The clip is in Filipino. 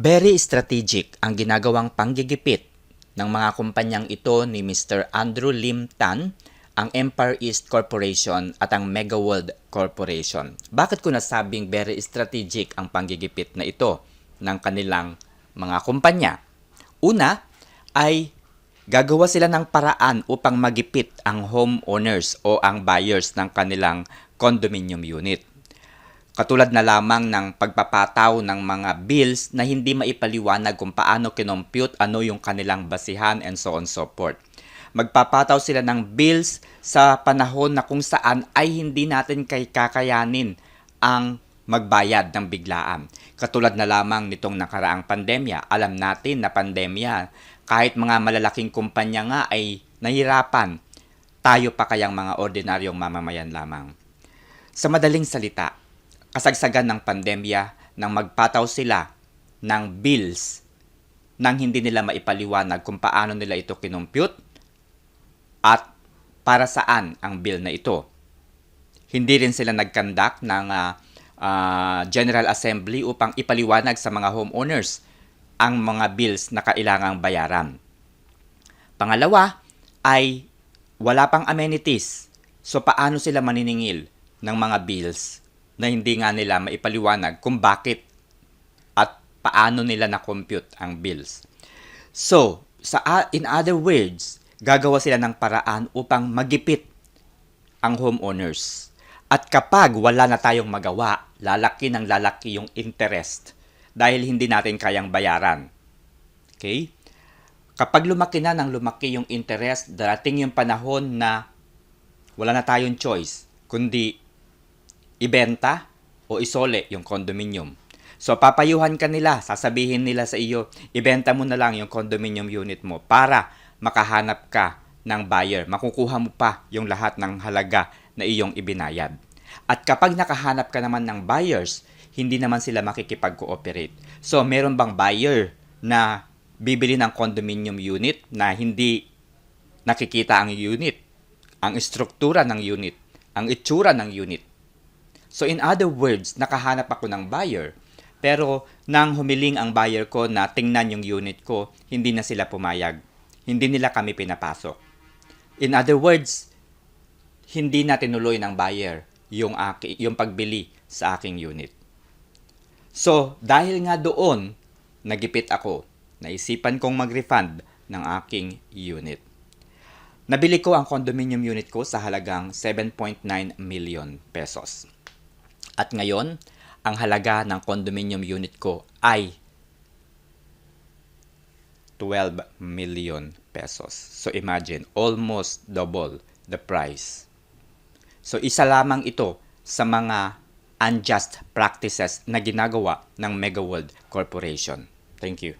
Very strategic ang ginagawang panggigipit ng mga kumpanyang ito ni Mr. Andrew Lim Tan, ang Empire East Corporation at ang Mega World Corporation. Bakit ko nasabing very strategic ang panggigipit na ito ng kanilang mga kumpanya? Una ay gagawa sila ng paraan upang magipit ang homeowners o ang buyers ng kanilang condominium unit. Katulad na lamang ng pagpapataw ng mga bills na hindi maipaliwanag kung paano kinompute ano yung kanilang basihan and so on so forth. Magpapataw sila ng bills sa panahon na kung saan ay hindi natin kay kakayanin ang magbayad ng biglaan. Katulad na lamang nitong nakaraang pandemya. Alam natin na pandemya, kahit mga malalaking kumpanya nga ay nahirapan, tayo pa kayang mga ordinaryong mamamayan lamang. Sa madaling salita, kasagsagan ng pandemya nang magpataw sila ng bills nang hindi nila maipaliwanag kung paano nila ito kinompute at para saan ang bill na ito. Hindi rin sila nagkandak ng ah, ah, General Assembly upang ipaliwanag sa mga homeowners ang mga bills na kailangang bayaran. Pangalawa ay wala pang amenities. So paano sila maniningil ng mga bills na hindi nga nila maipaliwanag kung bakit at paano nila na-compute ang bills. So, sa in other words, gagawa sila ng paraan upang magipit ang homeowners. At kapag wala na tayong magawa, lalaki ng lalaki yung interest dahil hindi natin kayang bayaran. Okay? Kapag lumaki na ng lumaki yung interest, darating yung panahon na wala na tayong choice, kundi ibenta o isole yung condominium. So papayuhan ka nila, sasabihin nila sa iyo, ibenta mo na lang yung condominium unit mo para makahanap ka ng buyer. Makukuha mo pa yung lahat ng halaga na iyong ibinayad. At kapag nakahanap ka naman ng buyers, hindi naman sila makikipag-cooperate. So meron bang buyer na bibili ng condominium unit na hindi nakikita ang unit, ang istruktura ng unit, ang itsura ng unit. So in other words, nakahanap ako ng buyer, pero nang humiling ang buyer ko na tingnan yung unit ko, hindi na sila pumayag. Hindi nila kami pinapasok. In other words, hindi na tinuloy ng buyer yung, aki, yung pagbili sa aking unit. So, dahil nga doon, nagipit ako. Naisipan kong mag-refund ng aking unit. Nabili ko ang condominium unit ko sa halagang 7.9 million pesos. At ngayon, ang halaga ng condominium unit ko ay 12 million pesos. So imagine, almost double the price. So isa lamang ito sa mga unjust practices na ginagawa ng Mega World Corporation. Thank you.